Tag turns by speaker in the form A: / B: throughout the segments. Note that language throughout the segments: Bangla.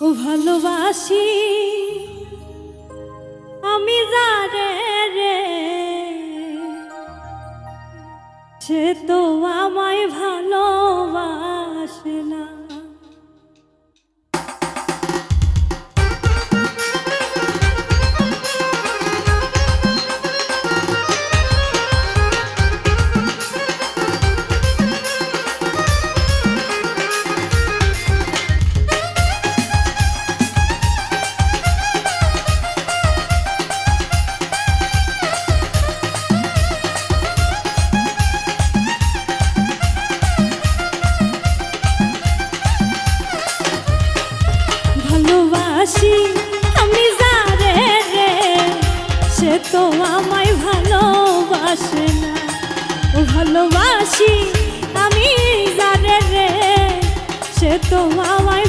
A: ও ভালোবাসি আমি যারে রে? সে তো আমায় ভালোবাসে না। ভালোবাসি, আমি যারে রে। সে তো আমায় ভালোবাসে না। ভালোবাসি, আমি যারে রে। সে তো আমায়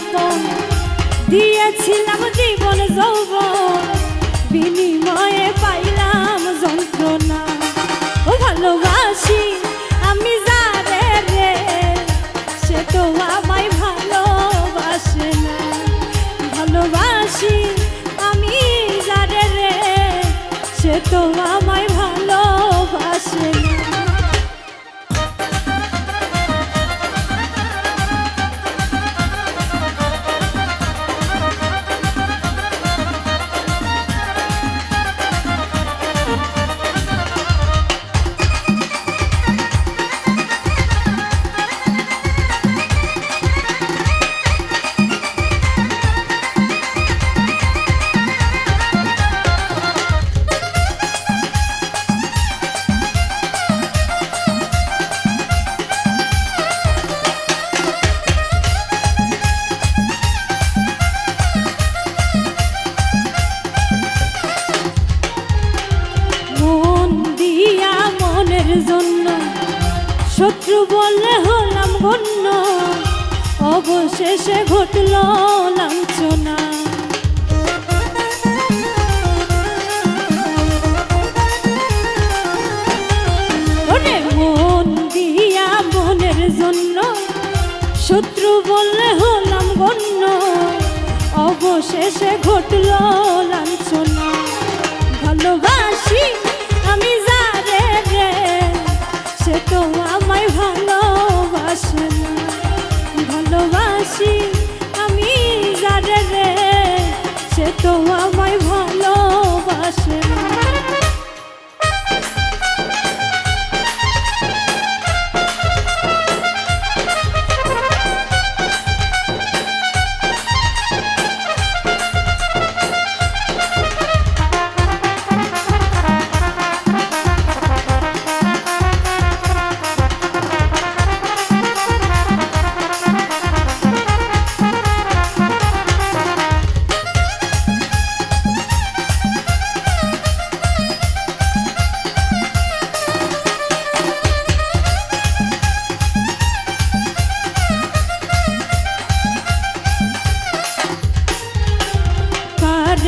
A: আপন দিয়েছিলাম জীবন যৌবন, বিনিময়ে পাইলাম যন্ত্রণা। ও ভালোবাসি আমি যারে রে, সে তো আমায় ভালোবাসে না। ভালোবাসি জন্য। শত্রু বললে হলাম গণ্য, অবশেষে ঘটল লাঞ্ছনা। দিয়া জন্য, শত্রু বললে হলাম গণ্য, অবশেষে ঘটল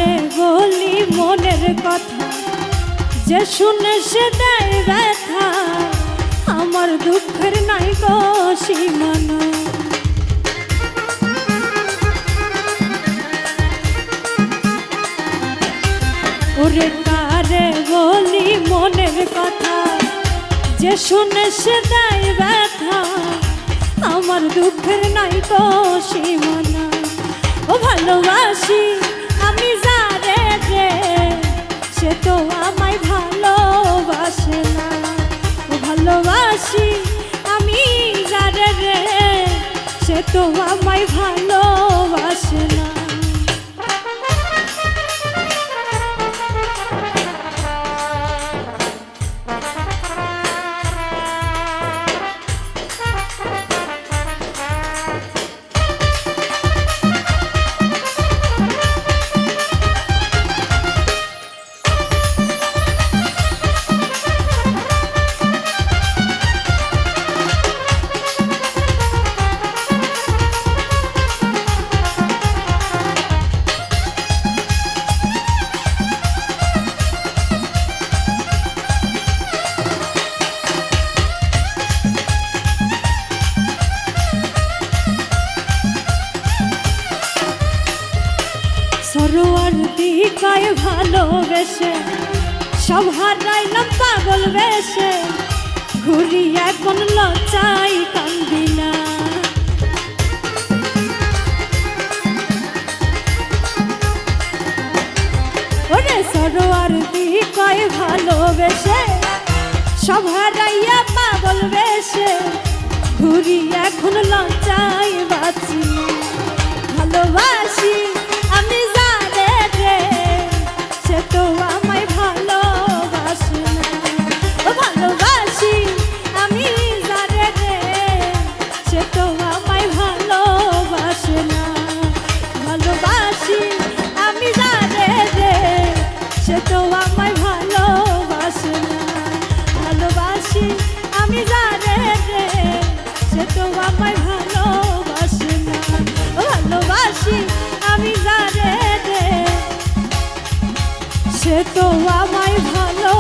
A: কারে বলি মনের কথা, যে শুনে সে দেয় ব্যথা, আমার দুঃখের নাই গো সীমানা। ওরে কারে বলি মনের কথা, যে শুনে সে দেয় ব্যথা, আমার দুঃখের নাই তো সীমানা। ও ভালোবাসি সে তো ভালোবাসে না। দিকায় ভালোবেসে। সব হারাইলাম পাগল বেশে। ঘুরি এখন লচাই কান্দি না। ওরে সরোয়ার দিকায় ভালোবেসে, সব হারাইয়া পাগল বেশে। ঘুরি এখন লচাই বাঁচি ভালোবাসি আমায় ভালোবাসে না। ভালোবাসি আমি রে, সে তো না। ভালোবাসি আমি রে, সে তো আমায় ভালো